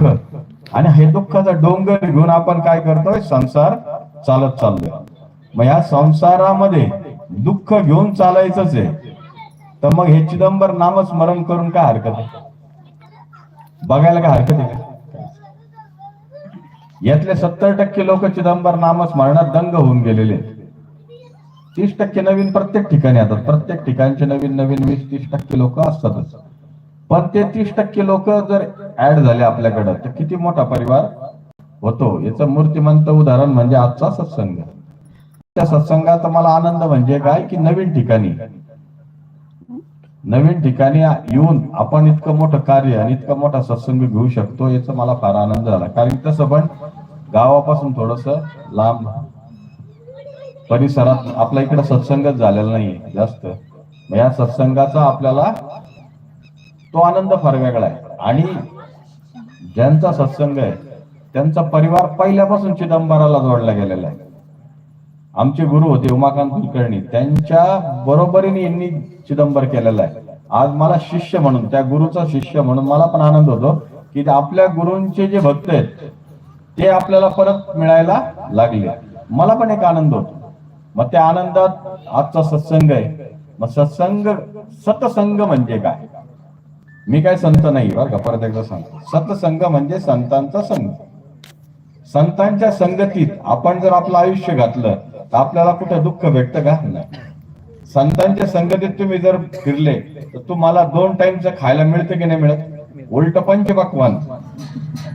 दुःख. आणि हे दुःखाचा डोंगर घेऊन आपण काय करतोय? संसार चालत चाललोय. मग या संसारामध्ये दुःख घेऊन चालायचंच आहे. तर मग हे चिदंबर नामस्मरण करून काय हरकत आहे? बघायला काय हरकत आहे? यातले सत्तर टक्के लोक चिदंबर नामस्मरणात दंग होऊन गेलेले आहेत. तीस टक्के नवीन प्रत्येक ठिकाणी येतात प्रत्येक ठिकाणचे नवीन नवीन वीस तीस टक्के लोक असतातच. पण ते तीस टक्के लोक जर ऍड झाले आपल्याकडं तर किती मोठा परिवार होतो? याचं मूर्तिमंत उदाहरण म्हणजे आजचा सत्संग. त्या सत्संगाचा मला आनंद म्हणजे काय? की नवीन ठिकाणी. नवीन ठिकाणी येऊन आपण इतकं मोठं कार्य आणि इतका मोठा सत्संग घेऊ शकतो याचा मला फार आनंद झाला. कारण तसं पण गावापासून थोडस लांब परिसरात आपल्या इकडे सत्संगच झालेला नाहीये जास्त. या सत्संगाचा आपल्याला तो आनंद फार वेगळा आहे. आणि ज्यांचा सत्संग आहे त्यांचा परिवार पहिल्यापासून चिदंबराला जोडला गेलेला आहे. आमचे गुरु होते उमाकांत कुलकर्णी. त्यांच्या बरोबरीने यांनी चिदंबर केलेला आहे. आज मला शिष्य म्हणून त्या गुरुचा शिष्य म्हणून मला पण आनंद होतो की आपल्या गुरूंचे जे भक्त आहेत ते आपल्याला परत मिळायला लागले. मला पण एक आनंद होतो. मग त्या आनंदात आजचा सत्संग आहे. मग सत्संग सतसंग म्हणजे काय? मी काय संत नाही बरं का परत एकदा सांगतो सतसंग म्हणजे संतांचा संघ. संतांच्या संगतीत आपण जर आपलं आयुष्य घातलं तर आपल्याला कुठं दुःख भेटतं का? नाही. संतांच्या संगतीत तुम्ही जर फिरले तर तुम्हाला दोन टाइमचं खायला मिळतं की नाही मिळत? उलट पंचपक्वान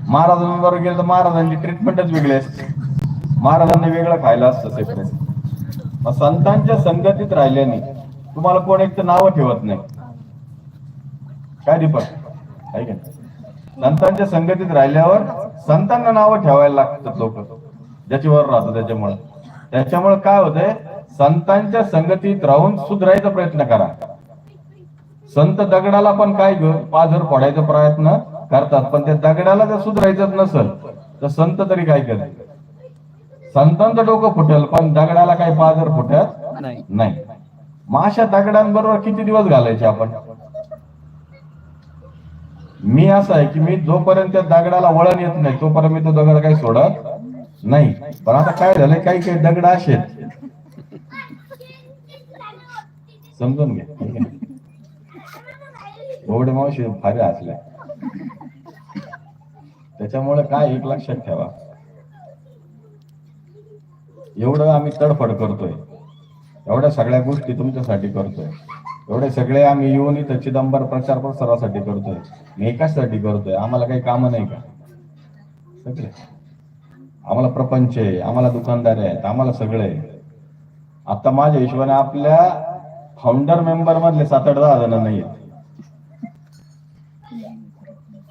महाराजांबरोबर गेलं तर महाराजांची ट्रीटमेंटच वेगळी असते. महाराजांनी वेगळं खायला असतं सेपरेट मग संतांच्या संगतीत राहिल्याने तुम्हाला कोण एक तर नावं ठेवत नाही. काय दीपक? आहे? संतांच्या संगतीत राहिल्यावर संतांना नावं ठेवायला लागतात लोक. ज्याच्यावर राहतो त्याच्यामुळे. त्याच्यामुळे काय होतंय? संतांच्या संगतीत राहून सुधारायचा प्रयत्न करा. संत दगडाला पण काय ग? पाझर फोडायचा प्रयत्न करतात पण त्या दगडाला जर सुधारायचं नसेल तर संत तरी काय करते संतांचं डोकं फुटेल पण दगडाला काही पाझर फुटत नाही. नाही. मग अशा दगडांबरोबर किती दिवस घालायचे आपण? मी असं आहे की मी जोपर्यंत त्या दगडाला वळण येत नाही तोपर्यंत मी तो दगड काही सोडत नाही. पण आता काय झालंय काही काही दगड असे आहेत. समजून घे एवढे मावशी फारे असले. त्याच्यामुळे काय एक लक्षात ठेवा. एवढं आम्ही तडफड करतोय. एवढ्या सगळ्या गोष्टी तुमच्यासाठी करतोय. एवढे सगळे आम्ही येऊन इथं चिदंबर प्रचार प्रसारासाठी करतोय. मी एकाचसाठी करतोय आम्हाला काही काम नाही का? सगळे. आम्हाला प्रपंच आहे आम्हाला दुकानदार आहेत आम्हाला सगळे आहे. आता माझ्या हिशोबाने आपल्या फाउंडर मेंबर मधले सात आठ दहा जण नाही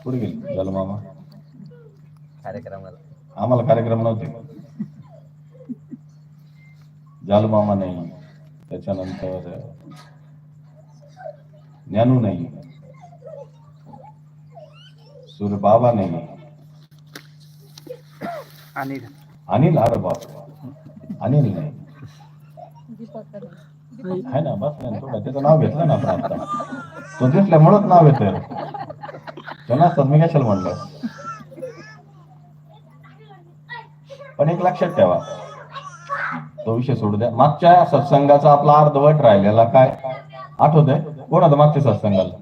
कुठे गेले? झालं मामा? कार्यक्रमाला. आम्हाला कार्यक्रम नव्हते. जालू मामा नाही. त्याच्यानंतर ज्ञानू नाही. सूर्य बाबा नाही. आणि अनिल अरे बाप. अनिल नाही. आहे ना बस ना थोडं त्याचं नाव घेतलं ना आपण आता. तो दिसल्यामुळंच नाव येतं तो नसतात मी कशाला म्हणलं? पण एक लक्षात ठेवा. तो विषय सोडू द्या. मागच्या सत्संगाचा आपला अर्धवट राहिलेला काय? आठवत आहे कोण होतं मागच्या सत्संगाला?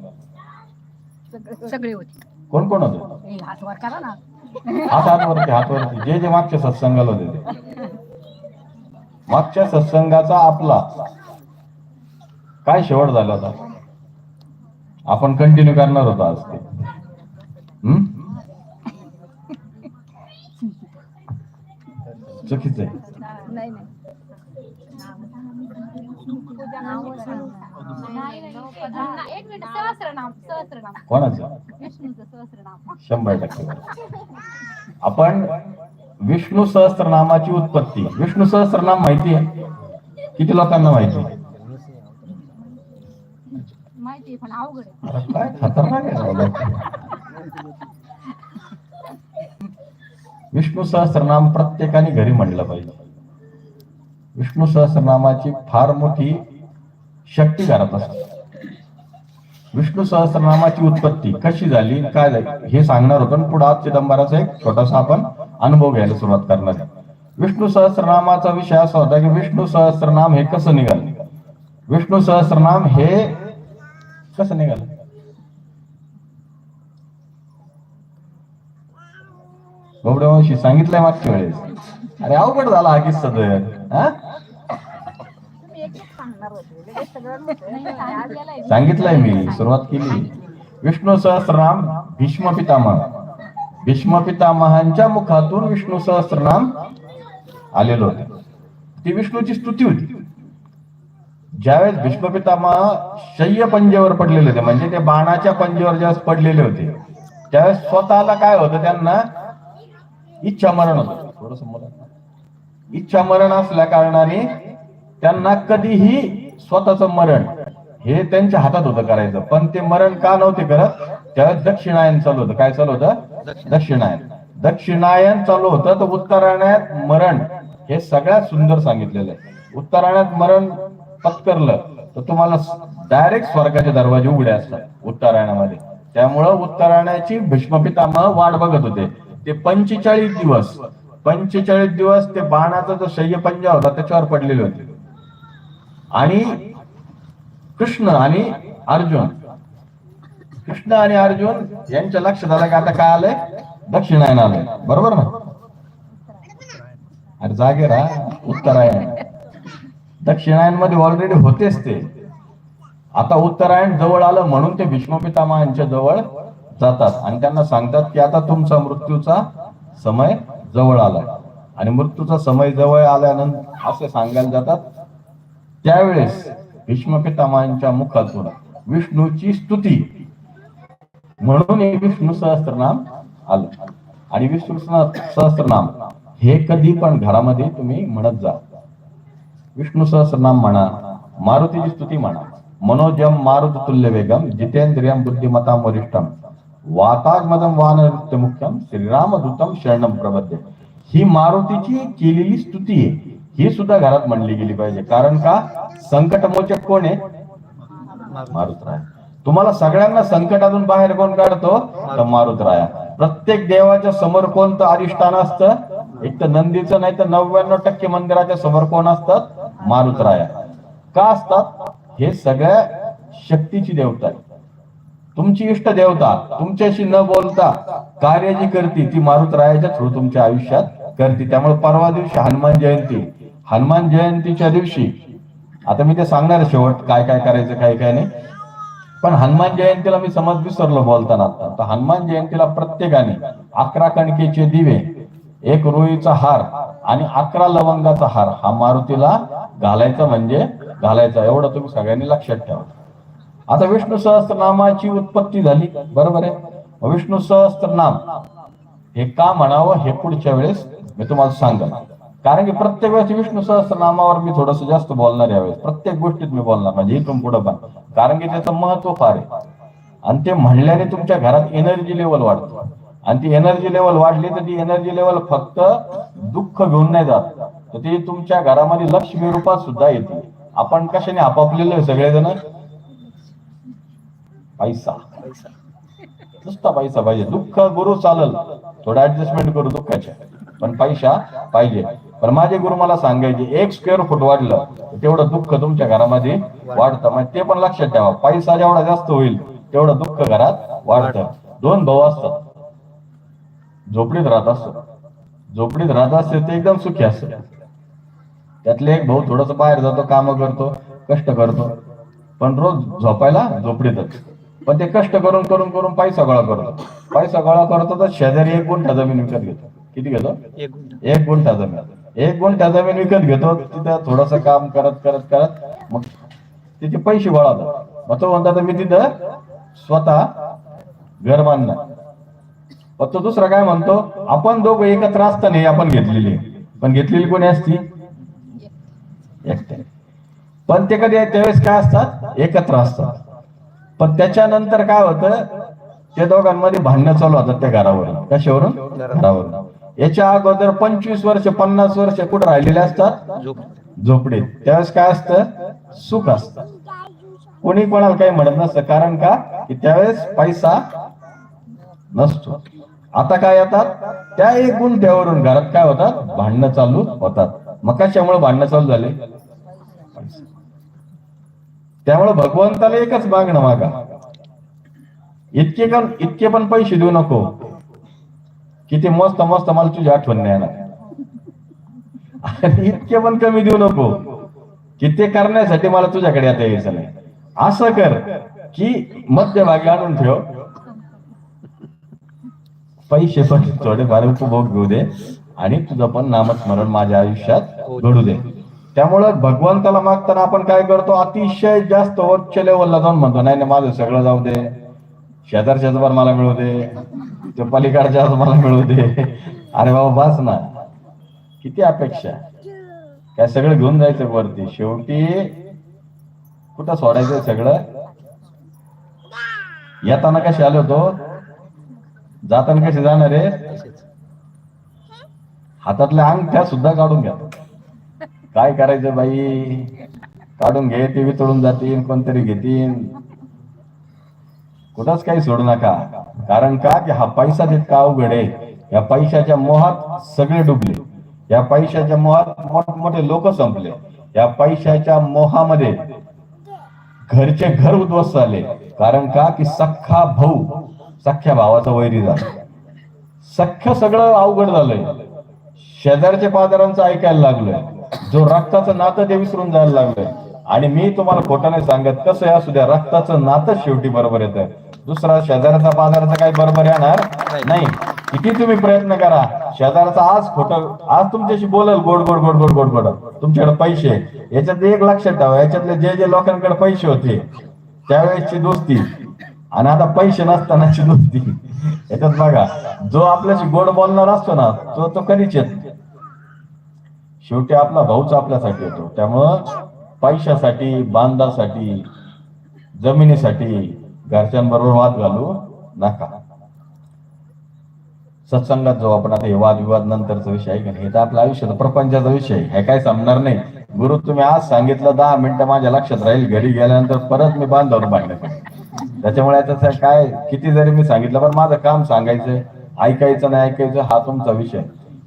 सगळे होते. कोण कोण होतं? हात वर करा ना. हात हातवरती हातवरती जे जे मागच्या सत्संगाला होते मागच्या सत्संगाचा आपला. काय शेवट झाला होता आपण कंटिन्यू करणार होतो आज ते. हम्म? चुकीचं आहे. नाही नाही. एक मिनिट सहस्रनाम सहस्रनाम कोणाचं? विष्णूचं सहस्रनाम शंभर टक्के. आपण विष्णू सहस्त्रनामाची उत्पत्ती. विष्णू सहस्त्रनाम माहिती आहे? किती लोकांना माहिती माहिती पण अवघड काय खतरनाक आहे विष्णू सहस्त्रनाम प्रत्येकाने घरी म्हणलं पाहिजे. विष्णू सहस्त्रनामाची फार मोठी शक्ती घरात असते. विष्णू सहस्रनामाची उत्पत्ती कशी झाली काय झाली हे सांगणार होतो. पुढे आज चिदंबराचा एक छोटासा आपण अनुभव घ्यायला सुरुवात करणार विष्णू सहस्रनामाचा विषय असा होता की विष्णू सहस्रनाम हे कसं निघालं? विष्णू सहस्रनाम हे कसं निघालं? बाबड्या सांगितलंय मागच्या वेळेस. अरे अवघड झाला हा किस्सा तर हा तुम्ही एक एक सांगणार होते लगेच सगळं नाही, सांगितलेलं आहे. सांगितलंय मी सुरुवात केली. विष्णू सहस्रनाम भीष्म पितामह. भीष्म पितामहांच्या मुखातून विष्णू सहस्रनाम आलेलं होतं. ती विष्णूची स्तुती होती. ज्यावेळेस भीष्म पितामह शय्य पंजेवर पडलेले होते म्हणजे ते बाणाच्या पंजेवर ज्यावेळेस पडलेले होते त्यावेळेस स्वतःला काय होतं त्यांना इच्छा मरण होतं. थोडस इच्छा मरण असल्या कारणाने त्यांना कधीही स्वतःचं मरण हे त्यांच्या हातात होतं करायचं. पण ते मरण का नव्हते करत? त्यावेळेस दक्षिणायन चालू होतं. काय चालू होतं? दक्षिणायन. दक्षिणायन. चालू होतं तर उत्तरायणात मरण हे सगळ्यात सुंदर सांगितलेलं आहे. उत्तरायणात मरण पत्करलं तर तुम्हाला डायरेक्ट स्वर्गाचे दरवाजे उघडे असतात उत्तरायणामध्ये. त्यामुळं उत्तरायणाची भीष्मपितामह वाट बघत होते. ते पंचेचाळीस दिवस पंचेचाळीस दिवस ते बाणाचा जो शय्यपंजा होता त्याच्यावर पडलेले होते. आणि कृष्ण आणि अर्जुन. कृष्ण आणि अर्जुन यांच्या लक्षात आलं की आता काय आलंय? दक्षिणायन आलंय. बरोबर ना? अरे जागे राहा उत्तरायण. दक्षिणायनमध्ये ऑलरेडी होतेच ते. आता उत्तरायण जवळ आलं म्हणून ते भीष्मपितामहांच्या जवळ जातात. आणि त्यांना सांगतात की आता तुमचा मृत्यूचा समय जवळ आलाय. आणि मृत्यूचा समय जवळ आल्यानंतर असे सांगायला जातात त्यावेळेस भीष्मपितामांच्या मुखातून विष्णूची स्तुती. म्हणून हे विष्णू सहस्त्रनाम आलं. आणि विष्णू सहस्त्रनाम हे कधी पण घरामध्ये तुम्ही म्हणत जा. विष्णू सहस्रनाम म्हणा मारुतीची स्तुती म्हणा मनोजम मारुत तुल्य वेगम जितेंद्रियम बुद्धिमता वरिष्ठम वातागमदम वान मुख्यम श्रीरामदूतम शरणम प्रबद्ध. ही मारुतीची केलेली स्तुती आहे. ही सुद्धा घरात म्हणली गेली पाहिजे. कारण का? संकटमोचक कोण आहे? मारुतराय. तुम्हाला सगळ्यांना संकटातून बाहेर कोण काढतो? तर मारुतराया. प्रत्येक देवाच्या समोर कोणतं अधिष्ठान असतं? एक तर नंदीचं नाही तर नव्याण्णव टक्के मंदिराच्या समोर कोण असतात मारुतराया. का असतात? हे सगळ्या शक्तीची देवता आहे तुमची इष्ट देवता तुमच्याशी न बोलता कार्य जी करते ती मारुतरायाच्या थ्रू तुमच्या आयुष्यात करते. त्यामुळे परवा दिवशी हनुमान जयंती हनुमान जयंतीच्या दिवशी. आता मी ते सांगणार आहे शेवट काय काय करायचं काय काय नाही. पण हनुमान जयंतीला मी समज विसरलो बोलताना. आता तर हनुमान जयंतीला प्रत्येकाने अकरा कणकेचे दिवे एक रुईचा हार आणि अकरा लवंगाचा हार हा मारुतीला घालायचा म्हणजे घालायचा. एवढं तुम्ही सगळ्यांनी लक्षात ठेवा. आता विष्णू सहस्त्रनामाची उत्पत्ती झाली. बरोबर आहे? विष्णू सहस्त्रनाम हे का म्हणावं हे पुढच्या वेळेस मी तुम्हाला सांगणार कारण की प्रत्येक वेळेस विष्णू सहस्त्रनामावर मी थोडस जास्त बोलणार यावेळेस. प्रत्येक गोष्टीत मी बोलणार म्हणजे इथून पुढे पण. कारण की त्याचं महत्त्व फार आहे. आणि ते म्हणल्याने तुमच्या घरात एनर्जी लेवल वाढते. आणि ती एनर्जी लेवल वाढली तर ती एनर्जी लेवल फक्त दुःख घेऊन नाही जात. तर ती तुमच्या घरामध्ये लक्ष्मी रूपात सुद्धा येते. आपण कशाने आपापलेलो आहे सगळेजण? पैसा. नुसता पैसा पाहिजे. दुःख गुरु चालल. थोडं ऍडजस्टमेंट करू दुःखाच्या. पण पैसा पाहिजे. पण माझे गुरु मला सांगायचे एक स्क्वेअर फूट वाढलं तेवढं दुःख तुमच्या घरामध्ये वाढतं. म्हणजे ते पण लक्षात ठेवा पैसा जेवढा जास्त होईल तेवढं दुःख घरात वाढतं. दोन भाऊ असतात. झोपडीत राहत असतो झोपडीत राहत असते ते एकदम सुखी असते. त्यातले एक भाऊ थोडस बाहेर जातो काम करतो कष्ट करतो. पण रोज झोपायला झोपडीतच. पण ते कष्ट करून करून करून पैसा गोळा करतो. पैसा गोळा करतो तर शेजारी एक गुंठा जमीन विकत घेतो. किती घेतो? एक गुंठा जमीन. एक गुंठा जमीन विकत घेतो तिथं थोडस काम करत करत करत मग तिथे पैसे गोळा मग तो म्हणतात मी तिथं स्वतः घर बांधणार. मग तो दुसरा काय म्हणतो आपण दोघं एकत्र असताना आपण घेतलेली पण घेतलेली कोणी असती? एकट्याने. पण ते कधी त्यावेळेस काय असतात? एकत्र असतात. पण त्याच्यानंतर काय होतं त्या दोघांमध्ये भांडणं चालू होतात त्या घरावरून. कशावरून? घरावरून. याच्या अगोदर पंचवीस वर्ष पन्नास वर्ष कुठे राहिलेले असतात? झोप झोपडीत. त्यावेळेस काय असतं? सुख असतं. कोणी कोणाला काही म्हणत नसतं. कारण का? की त्यावेळेस पैसा नसतो. आता काय येतात त्या एक गुंठ्यावरून घरात काय होतात? भांडणं चालू होतात. मग कशामुळे भांडणं चालू झाले? त्यामुळे भगवंताला एकच मागणं मागा. इतके इतके पण पैसे देऊ नको. किती मस्त मस्त मला तुझी आठवण नाही येणार इतके पण कमी देऊ नको. की ते करण्यासाठी मला तुझ्याकडे आता यायचं नाही. असं कर की मध्यभागी आणून ठेव. पैसे पण थोडेफार उपभोग घेऊ दे आणि तुझं पण नामस्मरण माझ्या आयुष्यात घडू दे. त्यामुळं भगवंताला मागताना आपण काय करतो? अतिशय जास्त वरच्या लेवलला जाऊन म्हणतो नाही नाही माझं सगळं जाऊ दे. शेजारचे शेजार मला मिळू दे. ते पलीकडच्या मला मिळू दे. अरे बाबा बस ना. किती अपेक्षा. काय सगळं घेऊन जायचं वरती. शेवटी कुठं सोडायचं सगळं? येताना कसे आले होतो? जाताना कसे जाणार आहे? हातातल्या अंगठ्या सुद्धा काढून घ्या. काय करायचं बाई? काढून घे ते वितळून जातील कोणतरी घेतील. कुठंच काही सोडू नका. कारण का? की हा पैसा तितका अवघड आहे या पैशाच्या मोहात सगळे डुबले. या पैशाच्या मोहात मोठमोठे लोक संपले. या पैशाच्या मोहामध्ये घरचे घर उद्ध्वस्त झाले. कारण का? की सख्खा भाऊ सख्ख्या भावाचा वैरी झाला. सख्ख सगळं अवघड झालंय. शेजारच्या पादरांचं ऐकायला लागलोय. जो रक्ताचं नातं ते विसरून जायला लागलंय. आणि मी तुम्हाला खोटं नाही सांगत. कसं असू द्या रक्ताचं नातं शेवटी बरोबर येतं दुसरा शेजारचा पाजाराचा काही बरोबर येणार नाही. किती तुम्ही प्रयत्न करा. शेजारचा आज खोटं आज तुमच्याशी बोलल गोड गोड गोड गोड गोड गोड. तुमच्याकडे पैसे. याच्यात एक लक्षात ठेवा. याच्यातले जे जे लोकांकडे पैसे होते त्यावेळेसची दोस्ती. आणि आता पैसे नसतानाची दोस्ती. याच्यात बघा जो आपल्याशी गोड बोलणार असतो ना तो तो कधीच येत. शेवटी आपला भाऊच आपल्यासाठी येतो त्यामुळं पैशासाठी बांधासाठी जमिनीसाठी घरच्यांबरोबर वाद घालू नका. सत्संगात जो आपण. आता हे वादविवाद नंतरचा विषय आहे नाही? हे तर आपल्या आयुष्याचा प्रपंचाचा विषय हे काय संपणार नाही. गुरु तुम्ही आज सांगितलं दहा मिनिटं माझ्या लक्षात राहील. घरी गेल्यानंतर परत मी बांधावर बांधले. त्याच्यामुळे आता काय किती जरी मी सांगितलं पण माझं काम सांगायचं ऐकायचं नाही ऐकायचं हा तुमचा विषय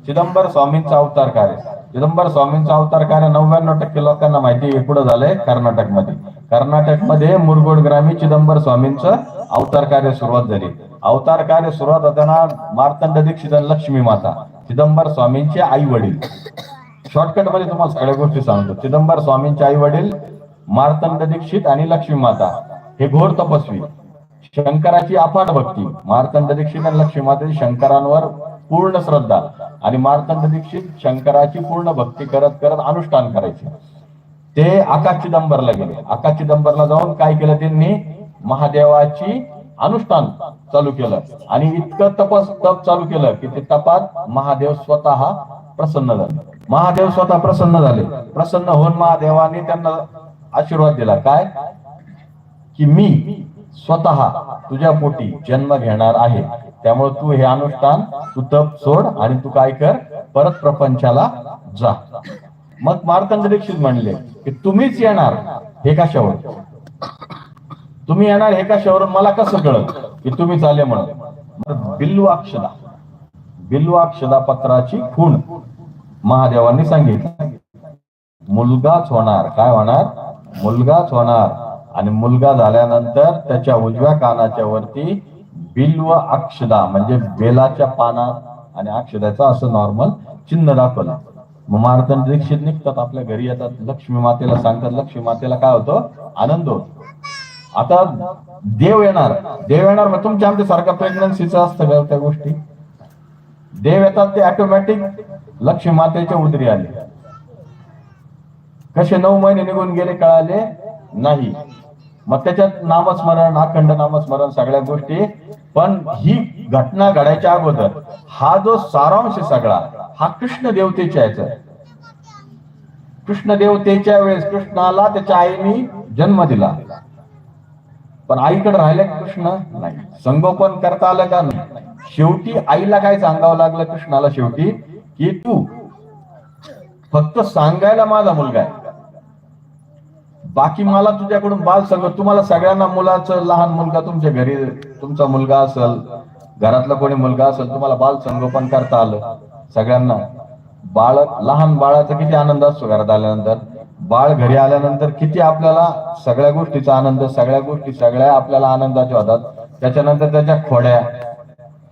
चिदंबर स्वामींचा अवतार काय चिदंबर स्वामींचा अवतार कार्य नव्याण्णव टक्के लोकांना माहिती आहे झालंय कर्नाटकमध्ये. कर्नाटकमध्ये मुरगोड ग्रामी चिदंबर स्वामींचं अवतार कार्य सुरुवात झाली. अवतार कार्य सुरुवात होताना मार्तंड दीक्षित लक्ष्मी माता चिदंबर स्वामींचे आई वडील. शॉर्टकटमध्ये तुम्हाला सगळ्या गोष्टी सांगतो. चिदंबर स्वामींचे आई वडील मार्तंड दीक्षित आणि लक्ष्मी माता. हे घोर तपस्वी. शंकराची अफाट भक्ती. मार्तंड दीक्षित आणि लक्ष्मी माते शंकरांवर पूर्ण श्रद्धा आणि मार्तंड दीक्षित शंकराची पूर्ण भक्ती करत करत अनुष्ठान करायचे. ते आकाश चिदंबरला गेले. आकाश चिदंबरला जाऊन काय केलं त्यांनी? महादेवाची अनुष्ठान चालू केलं. आणि इतकं तपस तप चालू केलं की ते तपात महादेव स्वतः प्रसन्न झाले. महादेव स्वतः प्रसन्न झाले. प्रसन्न होऊन महादेवाने त्यांना आशीर्वाद दिला. काय? की मी स्वतः तुझ्या पोटी जन्म घेणार आहे. त्यामुळे तू हे अनुष्ठान तू तप सोड आणि तू काय कर परत प्रपंचाला जा. मग मार्तंड दीक्षित म्हणले की तुम्हीच येणार हे कशावर? तुम्ही येणार हे कशावर? मला कसं कळत की तुम्ही चाले म्हणून? बिल्वाक्षदा बिल्वाक्षदा पत्राची खूण महादेवांनी सांगितलं. मुलगाच होणार. काय होणार? मुलगाच होणार. आणि मुलगा झाल्यानंतर त्याच्या उजव्या कानाच्या वरती बिल्व अक्षदा म्हणजे बेलाच्या पाना आणि अक्षदाचं असं नॉर्मल चिन्ह दाखवलं. मग मार्तंड दीक्षित निघतात आपल्या घरी येतात. लक्ष्मी मातेला सांगतात लक्ष्मी मातेला काय होतं? आनंद होतो. आता देव येणार. देव येणार मग तुमच्या आमच्या सारखा प्रेग्नन्सीचं असतं का त्या गोष्टी? देव येतात ते ऑटोमॅटिक लक्ष्मी मातेच्या उदरी आले. कसे नऊ महिने निघून गेले कळाले? नाही. मग त्याच्यात नामस्मरण अखंड नामस्मरण सगळ्या गोष्टी पण ही घटना घडायच्या अगोदर हा जो सारांश आहे सगळा हा कृष्ण देवतेच्या याचा कृष्ण देवतेच्या वेळेस कृष्णाला त्याच्या आईने जन्म दिला. पण आईकडे राहिले कृष्ण नाही. संगोपन करता आलं का नाही? शेवटी आईला काय सांगावं लागलं कृष्णाला शेवटी? की तू फक्त सांगायला माझा मुलगा आहे. बाकी मला तुझ्याकडून बाल सांगत तुम्हाला सगळ्यांना मुलाचं लहान मुलगा तुमच्या घरी तुमचा मुलगा असेल घरातला कोणी मुलगा असेल तुम्हाला बाल संगोपन करता आलं. सगळ्यांना. बाळ लहान बाळाचा किती आनंद असतो घरात आल्यानंतर. बाळ घरी आल्यानंतर किती आपल्याला सगळ्या गोष्टीचा आनंद सगळ्या गोष्टी सगळ्या आपल्याला आनंदाच्या होतात. त्याच्यानंतर त्याच्या खोड्या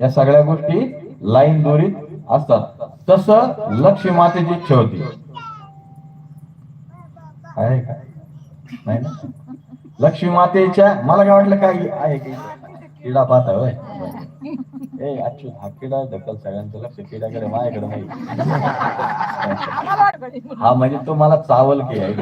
या सगळ्या गोष्टी लाईन दोरीत असतात. तसं लक्ष्मी मातेची इच्छा होती. आहे का? नाही ना? लक्ष्मी मातेच्या मला काय वाटलं काय आहे की किडा पाहता होय? ए अच्छू हा किडा ढकल सगळ्यांचं लक्ष किड्याकडे माझ्याकडे नाही. हा म्हणजे तो मला चावल की आहे.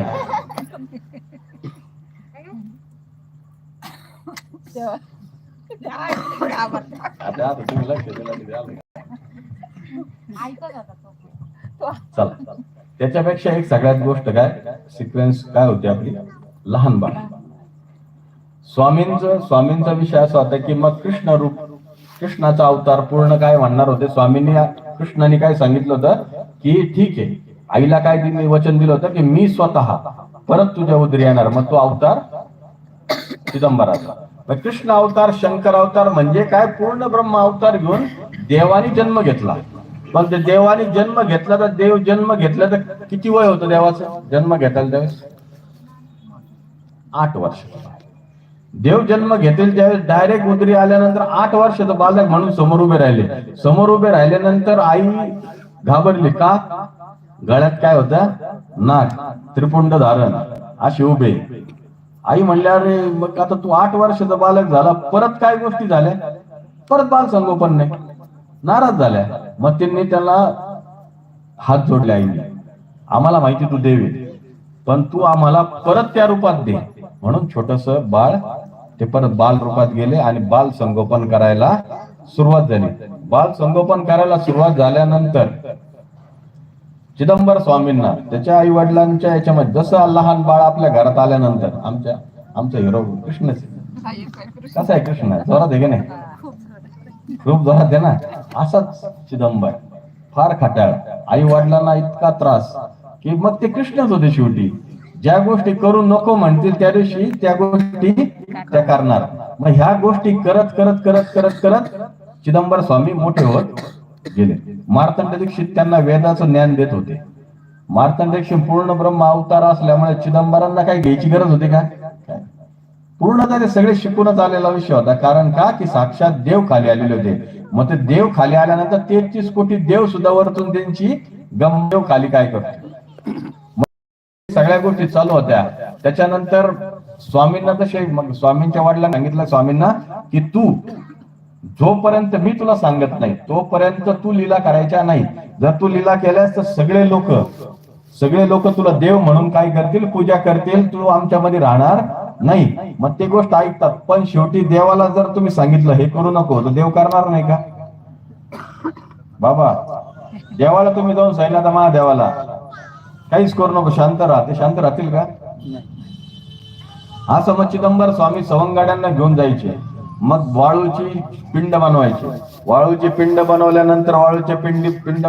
आता तुम्ही लक्ष दिलं तो. चला. त्याच्यापेक्षा एक सगळ्यात गोष्ट काय? सिक्वेन्स काय होती आपली? लहान बाळ. स्वामींचं स्वामींचा विषय असा होता की मग कृष्ण रूप कृष्णाचा अवतार पूर्ण काय म्हणणार होते? स्वामींनी कृष्णाने काय सांगितलं होतं? की ठीक आहे. आईला काय तिने वचन दिलं होतं की मी स्वतः परत तुझ्या उदरी येणार. मग तो अवतार चिदंबराचा. मग कृष्ण अवतार शंकर अवतार म्हणजे काय? पूर्ण ब्रह्म अवतार घेऊन देवाने जन्म घेतला. पण ते देवाने जन्म घेतला तर देव जन्म घेतला तर किती वय होतं देवाचं? जन्म घेताल त्यावेळेस? आठ वर्ष. देव जन्म घेतील त्यावेळेस डायरेक्ट उदरी आल्यानंतर आठ वर्षाचं बालक म्हणून समोर उभे राहिले. समोर उभे राहिल्यानंतर आई घाबरली का? गळ्यात काय होतं? नाक त्रिपुंड धारण असे उभे. आई म्हणल्या अरे मग आता तू आठ वर्षाचा बालक झाला परत काय गोष्टी झाल्या? परत बाल संगोपन नाही. नाराज झाल्या. मग त्यांनी त्याला हात जोडले आईने आम्हाला माहिती तू देवी पण तू आम्हाला परत त्या रूपात दे. म्हणून छोटस बाळ ते परत बाल रूपात गेले आणि बाल संगोपन करायला सुरुवात झाली. बाल संगोपन करायला सुरुवात झाल्यानंतर चिदंबर स्वामींना त्याच्या आई वडिलांच्या याच्यामध्ये जसं लहान बाळ आपल्या घरात आल्यानंतर आमच्या आमचा हिरो कृष्ण. कसा आहे कृष्ण? जोरात आहे की नाही? खूप जरा दे ना असाच चिदंबर. फार खट्याळ आई वडिलांना इतका त्रास. की मग ते कृष्णच होते शेवटी. ज्या गोष्टी करू नको म्हणतील त्या दिवशी त्या गोष्टी त्या करणार. मग ह्या गोष्टी करत करत करत करत करत चिदंबर स्वामी मोठे होत गेले. मार्तंड दीक्षित त्यांना वेदाचं ज्ञान देत होते. मार्तंड दीक्षित पूर्ण ब्रह्म अवतार असल्यामुळे चिदंबरांना काही घ्यायची गरज होती का? काय? पूर्णतः ते सगळे शिकूनच आलेला विषय होता. कारण का? की साक्षात देव खाली आलेले होते. मग ते देव खाली आल्यानंतर तेहतीस कोटी देव सुद्धा वरतून त्यांची गमदेव खाली काय करतो? मग सगळ्या गोष्टी चालू होत्या. त्याच्यानंतर स्वामींना तसे मग स्वामींच्या वडिलांना सांगितलं स्वामींना की तू जोपर्यंत मी तुला सांगत नाही तोपर्यंत तू लीला करायच्या नाही. जर तू लीला केल्यास तर सगळे लोक सगळे लोक तुला देव म्हणून काय करतील? पूजा करतील तू आमच्यामध्ये राहणार नाही मग ते गोष्ट ऐकतात. पण शेवटी देवाला जर तुम्ही सांगितलं हे करू नको तर देव करणार नाही का? बाबा देवाला तुम्ही जाऊन सांगितलं आता महादेवाला काहीच करू नको शांत राहा. ते शांत राहतील का? असं मग चिदंबर स्वामी सवंगाड्यांना घेऊन जायचे. मग वाळूची पिंड बनवायची. वाळूची पिंड बनवल्यानंतर वाळूच्या पिंडी पिंड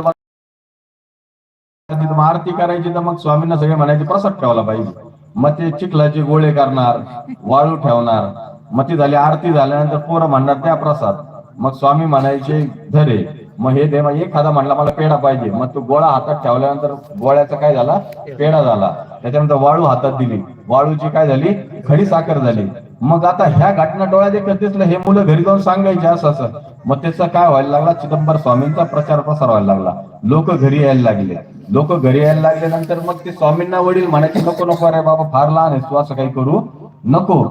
आरती करायची तर मग स्वामींना सगळे म्हणायचे प्रसाद ठेवला पाहिजे. मग ते चिखलाचे गोळे करणार वाळू ठेवणार. मग ती झाली आरती झाल्यानंतर पोरं म्हणणार त्या प्रसाद. मग स्वामी म्हणायचे धरे मग हे दे मग एखादा म्हणला मला पेढा पाहिजे. मग तो गोळा हातात ठेवल्यानंतर गोळ्याचा काय झाला? पेढा झाला. त्याच्यानंतर वाळू हातात दिली. वाळूची काय झाली? खडी साखर झाली. मग आता ह्या घटना डोळ्यात एकच दिसलं हे मुलं घरी जाऊन सांगायचे असं असं. मग त्याचा काय व्हायला लागला? चिदंबर स्वामींचा प्रचार प्रसार व्हायला लागला. लोक घरी यायला लागले. लोक घरी यायला लागल्यानंतर मग ते स्वामींना वडील म्हणायचे नको नको अरे बाबा फार लहान आहे तू असं काही करू नको.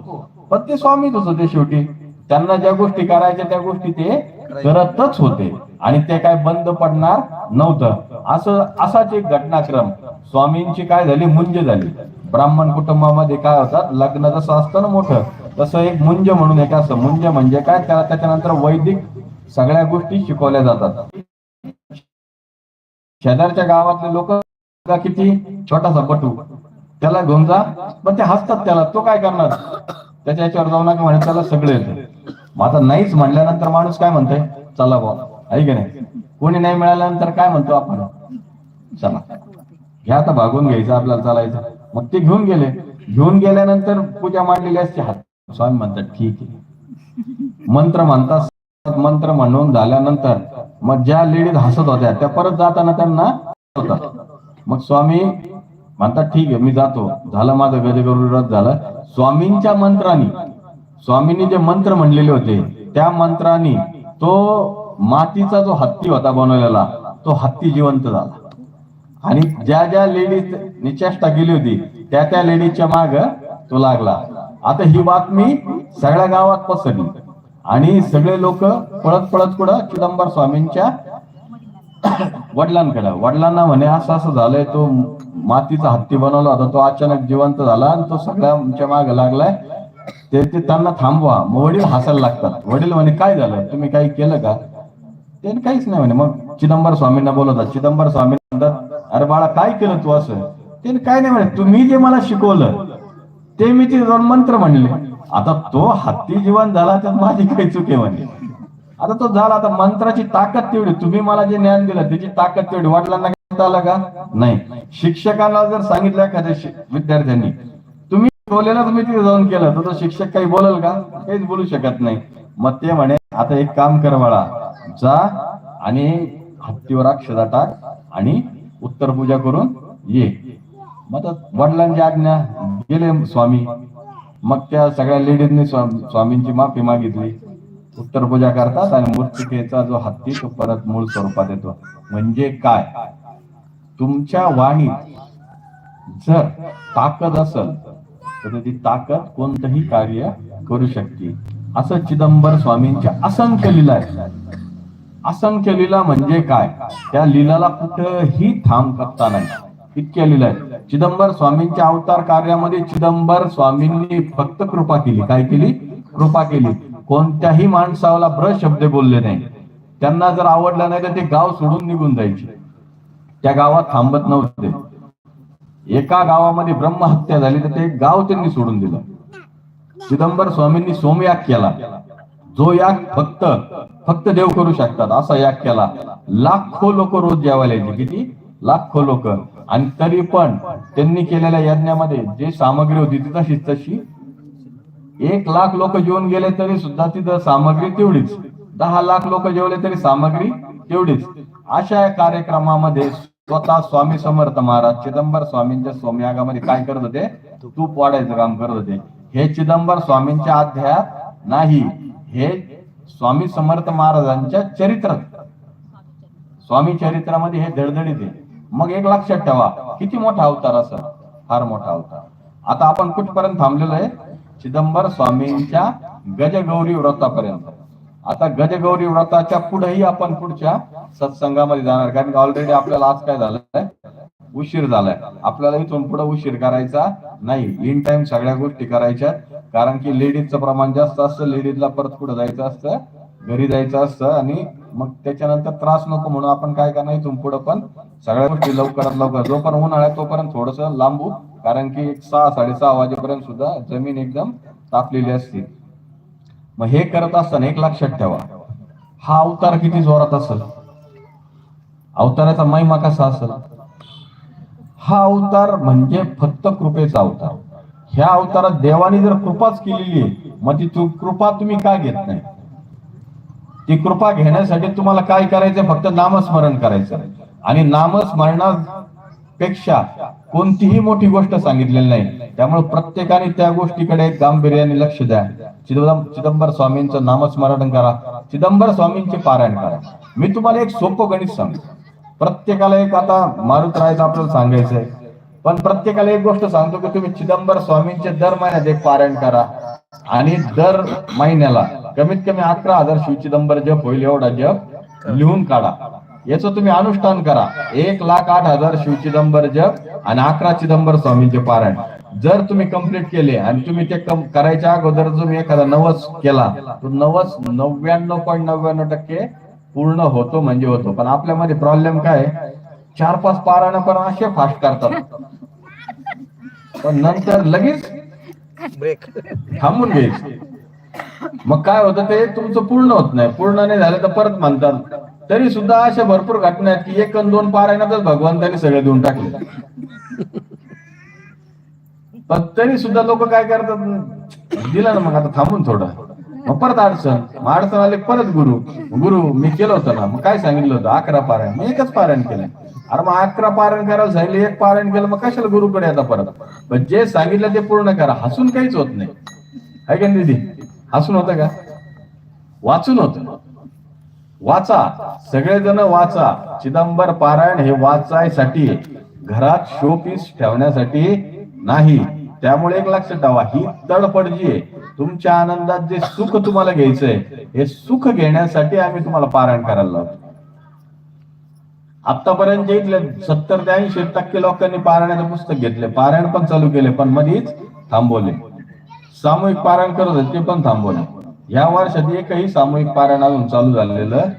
पण ते स्वामीच होते शेवटी. त्यांना ज्या गोष्टी करायच्या त्या गोष्टी ते करतच होते. आणि ते काय बंद पडणार नव्हतं. असं असाच एक घटनाक्रम. स्वामींची काय झाली? मुंज झाली. ब्राह्मण कुटुंबामध्ये काय होतात लग्न जसं असतं ना मोठं तसं एक मुंज म्हणून एक असं मुंज म्हणजे काय? त्याला त्याच्यानंतर वैदिक सगळ्या गोष्टी शिकवल्या जातात. शेजारच्या गावातले लोक किती? छोटासा पटू. त्याला घेऊन जा पण ते हसतात त्याला. तो काय करणार? त्याच्या याच्यावर जाऊ नका म्हणे त्याला सगळे मग आता नाहीच म्हणल्यानंतर माणूस काय म्हणतोय? चला भाऊ आहे की नाही? कोणी नाही मिळाल्यानंतर काय म्हणतो आपण? चला. घ्या आता भागून घ्यायचं आपल्याला चालायचं. मग ते घेऊन गेले. घेऊन गेल्यानंतर पूजा मांडलेली असते. हात स्वामी म्हणतात ठीक आहे. मंत्र म्हणतात मंत्र म्हणून झाल्यानंतर मग ज्या लेडीज हसत होत्या त्या परत जाताना त्यांना होतात. मग स्वामी म्हणतात ठीक आहे मी जातो. झालं माझं गजगरुड व्रत झालं. स्वामींच्या मंत्रानी स्वामींनी जे मंत्र म्हणलेले होते त्या मंत्रानी तो मातीचा जो हत्ती होता बनवलेला तो हत्ती जिवंत झाला. आणि ज्या ज्या लेडीज निचेष्टा गेली होती त्या त्या लेडीजच्या माग तो लागला. आता ही बातमी सगळ्या गावात पसरली. आणि सगळे लोक पळत पळत पुढं चिदंबर स्वामींच्या वडिलांकडे. वडिलांना म्हणे असं असं झालंय तो मातीचा हत्ती बनवला होता तो अचानक जिवंत झाला आणि तो सगळ्यांच्या माग लागलाय. ते ते त्यांना थांबवा. मग वडील हसायला लागतात. वडील म्हणे काय झालं? तुम्ही काही केलं का? ते काहीच नाही म्हणे. मग चिदंबर स्वामींना बोलवतात. चिदंबर स्वामी म्हणतात अरे बाळा काय केलं तू असं? ते काय नाही म्हणे तुम्ही जे मला शिकवलं ते मी ते जाऊन मंत्र म्हणले. आता तो हत्ती जीवन झाला तर माझी काही चुके म्हणे. आता तो झाला आता मंत्राची ताकद तेवढी. तुम्ही मला जे ज्ञान दिलं त्याची ताकद तेवढी. वाटला आलं का? नाही. शिक्षकांना जर सांगितलं एखाद्या विद्यार्थ्यांनी तुम्ही बोललेलं तुम्ही तिथे जाऊन केलं तर तो शिक्षक काही बोलल का? काहीच बोलू शकत नाही. मग ते म्हणे आता एक काम कर बाळा. जा आणि हत्तीवर अक्षदा टाक आणि उत्तर पूजा करून ये. मग वडिलांची आज्ञा गेले स्वामी. मग त्या सगळ्या लेडीजनी स्वामींची माफी मागितली. उत्तर पूजा करतात आणि मृत्तिकेचा जो हत्ती तो परत मूळ स्वरूपात येतो. म्हणजे काय? तुमच्या वाणीत जर ताकद असेल तर ती ताकद कोणतंही कार्य करू शकते. असं चिदंबर स्वामींच्या असंख्य लिला आहे असंख्य लीला म्हणजे काय? त्या लीलाला कुठंही थांब करता नाही. इतक्या लीला आहे चिदंबर स्वामींच्या अवतार कार्यामध्ये चिदंबर स्वामींनी फक्त कृपा केली. काय केली? कृपा केली. कोणत्याही माणसाला ब्र शब्द बोलले नाही. त्यांना जर आवडलं नाही तर ते गाव सोडून निघून जायचे. त्या गावात थांबत नव्हते. एका गावामध्ये ब्रह्महत्या झाली तर ते गाव त्यांनी सोडून दिलं. चिदंबर स्वामींनी सोमयाग केला. जो याग फक्त फक्त देव करू शकतात असा याग केला. लाखो लोक रोज जेवायला यायचे. किती? लाखो लोक. आणि तरी पण त्यांनी केलेल्या यज्ञामध्ये जे सामग्री होती ती तशीच तशी. एक लाख लोक जेवून गेले तरी सुद्धा तिथं सामग्री तेवढीच. दहा लाख लोक जेवले तरी सामग्री तेवढीच. अशा कार्यक्रमामध्ये स्वतः स्वामी समर्थ महाराज चिदंबर स्वामींच्या सोमयागामध्ये काय करत होते? तूप वाढायचं काम करत होते. हे चिदंबर स्वामींच्या अध्यायात नाही. हे स्वामी समर्थ महाराजांच्या चरित्रात. स्वामी चरित्रामध्ये हे धडधडीत आहे. मग एक लक्षात ठेवा किती मोठा अवतार असं फार मोठा अवतार. आता आपण कुठपर्यंत थांबलेलो आहे? चिदंबर स्वामींच्या गजगौरी व्रतापर्यंत. आता गजगौरी व्रताच्या पुढेही आपण पुढच्या सत्संगामध्ये जाणार. कारण ऑलरेडी आपल्याला आज काय झालंय? उशीर झालाय. आपल्याला इथून पुढे उशीर करायचा नाही. इन टाइम सगळ्या गोष्टी करायच्या कारण की लेडीजचं प्रमाण जास्त असतं लेडीजला परत पुढे जायचं असतं? घरी जायचं असतं आणि मग त्याच्यानंतर त्रास नको म्हणून आपण काय करणार? इथून पुढे पण सगळ्या गोष्टी लवकरात लवकर जो पण उन्हाळ्यात तोपर्यंत थोडस लांबू कारण की एक सहा साडेसहा वाजेपर्यंत सुद्धा जमीन एकदम तापलेली असते. मग हे करत असताना एक लक्षात ठेवा हा अवतार किती जोरात असेल? अवताराचा महिमा कसा असेल? हा अवतार म्हणजे फक्त कृपेचा अवतार. ह्या अवतारात देवाने जर कृपाच केलेली आहे मग ती तु- कृपा तुम्ही का घेत नाही? ती कृपा घेण्यासाठी तुम्हाला काय करायचं फक्त नामस्मरण करायचं. आणि नामस्मरणापेक्षा कोणतीही मोठी गोष्ट सांगितलेली नाही. त्यामुळे प्रत्येकाने त्या गोष्टीकडे गांभीर्याने लक्ष द्या. चिदंबर चिदंबर स्वामींचं नामस्मरण करा. चिदंबर स्वामींचे पारायण करा. मी तुम्हाला एक सोपं गणित सांगतो. प्रत्येकाला एक आता मारुत राहायचं आपल्याला सांगायचंय. पण प्रत्येकाला एक गोष्ट सांगतो की तुम्ही चिदंबर स्वामींचे दर महिन्यात एक पारायण करा. आणि दर महिन्याला कमीत कमी अकरा हजार शिव चिदंबर जप होईल एवढा जप लिहून काढा. याचं तुम्ही अनुष्ठान करा. एक लाख आठ हजार शिव चिदंबर जप आणि अकरा चिदंबर स्वामींचे पारायण. जर तुम्ही कंप्लीट केले आणि तुम्ही ते करायच्या अगोदर तुम्ही एखादा नवस केला तर नवस नव्याण्णव पॉईंट नव्याण्णव टक्के पूर्ण होतो म्हणजे होतो. पण आपल्यामध्ये प्रॉब्लेम काय आहे? चार पाच पारायण पण असे फास्ट करतात. पण नंतर लगेच ब्रेक थांबून घ्यायचे. मग काय होतं ते तुमचं पूर्ण होत नाही. पूर्ण नाही झालं तर परत म्हणतात. तरी सुद्धा अशा भरपूर घटना आहेत की एक दोन पारायणातच भगवंताने सगळे देऊन टाकले. पण तरी सुद्धा लोक काय करतात? दिलं ना मग आता थांबून थोडं. मग परत अडचण. मग अडचण आले परत गुरु. गुरु मी केलं होतं ना. मग काय सांगितलं होतं? अकरा पारायण. मग एकच पारायण केलं. अरे मग अकरा पारण करायला सांगितलं एक पारण केलं मग कशाला गुरुकडे आता परत? पण जे सांगितलं ते पूर्ण करा. हसून काहीच होत नाही. आहे का नाही दीदी? हसून होतं का? वाचून होत. वाचा. सगळेजण वाचा. चिदंबर पारायण हे वाचायसाठी घरात शोपीस ठेवण्यासाठी नाही. त्यामुळे एक लक्षात ठेवा ही तडपड जी आहे. तुमच्या आनंदात जे सुख तुम्हाला घ्यायचंय हे सुख घेण्यासाठी आम्ही तुम्हाला पारायण करायला लावतो. आतापर्यंत जे इथले सत्तर ते ऐंशी टक्के लोकांनी पारायणाचं पुस्तक घेतले. पारायण पण चालू केले पण मधीच थांबवले. सामूहिक पारायण करत होते ते पण थांबवले. या वर्षात एकही सामूहिक पारायण अजून चालू झालेलं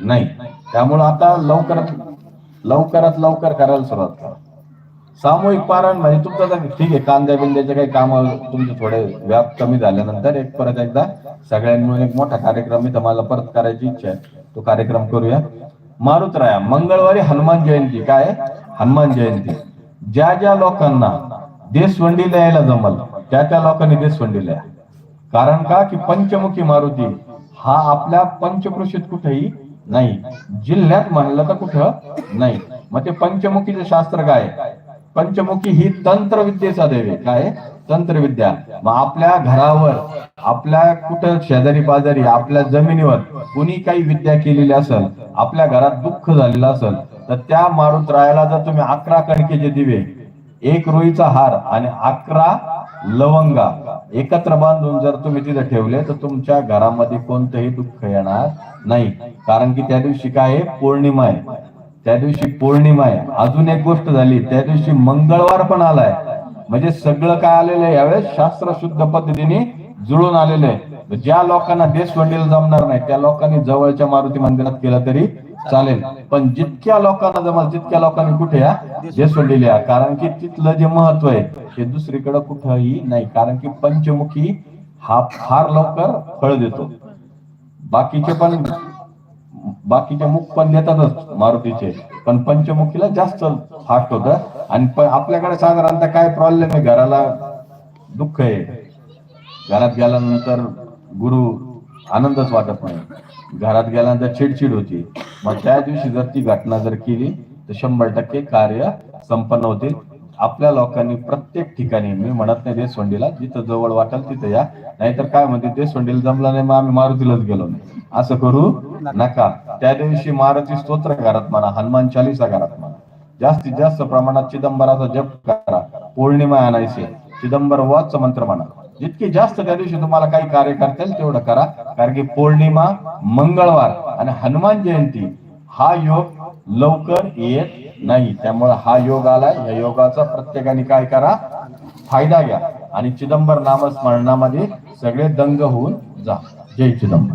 नाही. त्यामुळं आता लवकरात लवकरात लवकर करायला सुरुवात करा. सामूहिक पारायण म्हणजे तुमचं ठीक आहे कांद्या बिंद्याचे काही काम तुमचे थोडे व्याप कमी झाल्यानंतर एक परत एकदा सगळ्यांनी मिळून एक मोठा कार्यक्रम इथं मला परत करायची इच्छा आहे. तो कार्यक्रम करूया. मारुतराया मंगळवारी हनुमान जयंती. काय? हनुमान जयंती. ज्या ज्या लोकांना देशवंडीला यायला जमल त्या त्या लोकांनी देशवंडीला या कारण का? की पंचमुखी मारुती हा आपल्या पंचकृषीत कुठेही नाही. जिल्ह्यात म्हणलं तर कुठं नाही. मग ते पंचमुखीचे शास्त्र काय? आहे? पंचमुखी ही तंत्रविद्येचा देवी. आहे काय? तंत्रविद्या मग आपल्या घरावर आपल्या कुठं शेजारी पाजारी आपल्या जमिनीवर कुणी काही विद्या केलेली असेल आपल्या घरात दुःख झालेलं असेल तर त्या मारुत रायाला जर तुम्ही अकरा कणकेचे दिवे एक रुईचा हार आणि अकरा लवंगा एकत्र बांधून जर तुम्ही तिथे ठेवले तर तुमच्या घरामध्ये कोणतंही दुःख येणार नाही. कारण की त्या दिवशी काय आहे? पौर्णिमा आहे. त्या दिवशी पौर्णिमा आहे. अजून एक गोष्ट झाली त्या दिवशी मंगळवार पण आलाय. म्हणजे सगळं काय आलेलं आहे यावेळेस? शास्त्र शुद्ध पद्धतीने जुळून आलेलं आहे. ज्या लोकांना देशवंडीला जमणार नाही त्या लोकांनी जवळच्या मारुती मंदिरात केलं तरी चालेल. पण जितक्या लोकांना जमा जितक्या लोकांनी कुठे या? देशवंडीला या. कारण की तिथलं जे महत्त्व आहे ते दुसरीकडे कुठंही नाही. कारण की पंचमुखी हा फार लवकर फळ देतो. बाकीचे पण बाकीचे मुख पण देतातच मारुतीचे. पण पंचमुखीला जास्त फास्ट होत. आणि प- आपल्याकडे साधारणतः काय प्रॉब्लेम आहे? घराला दुःख आहे. घरात गेल्यानंतर गुरु आनंदच वाटत नाही. घरात गेल्यानंतर चिडचिड होती. मग त्या दिवशी जर ती घटना जर केली तर शंभर टक्के कार्य संपन्न होतील आपल्या लोकांनी प्रत्येक ठिकाणी मी म्हणत नाही देशवंडीला जिथं जवळ वाटेल तिथं या. नाहीतर काय म्हणते देशवंडीला जमलं नाही मग आम्ही मारुतीलाच गेलो नाही. असं करू नका. त्या दिवशी मारुती स्तोत्र घरात म्हणा हनुमान चालिसा घरात म्हणा. जास्तीत जास्त प्रमाणात चिदंबराचा जप करा. पौर्णिमा आणायची. चिदंबर वाच मंत्र म्हणा. जितके जास्त त्या दिवशी तुम्हाला काही कार्य करता येईल तेवढं करा. कारण की पौर्णिमा मंगळवार आणि हनुमान जयंती हा योग लवकर येत नाही त्यामुळे हा योग आलाय. या योगाचा प्रत्येकाने काय करा? फायदा घ्या. आणि चिदंबर नामस्मरणामध्ये सगळे दंग होऊन जा. जय चिदंबर.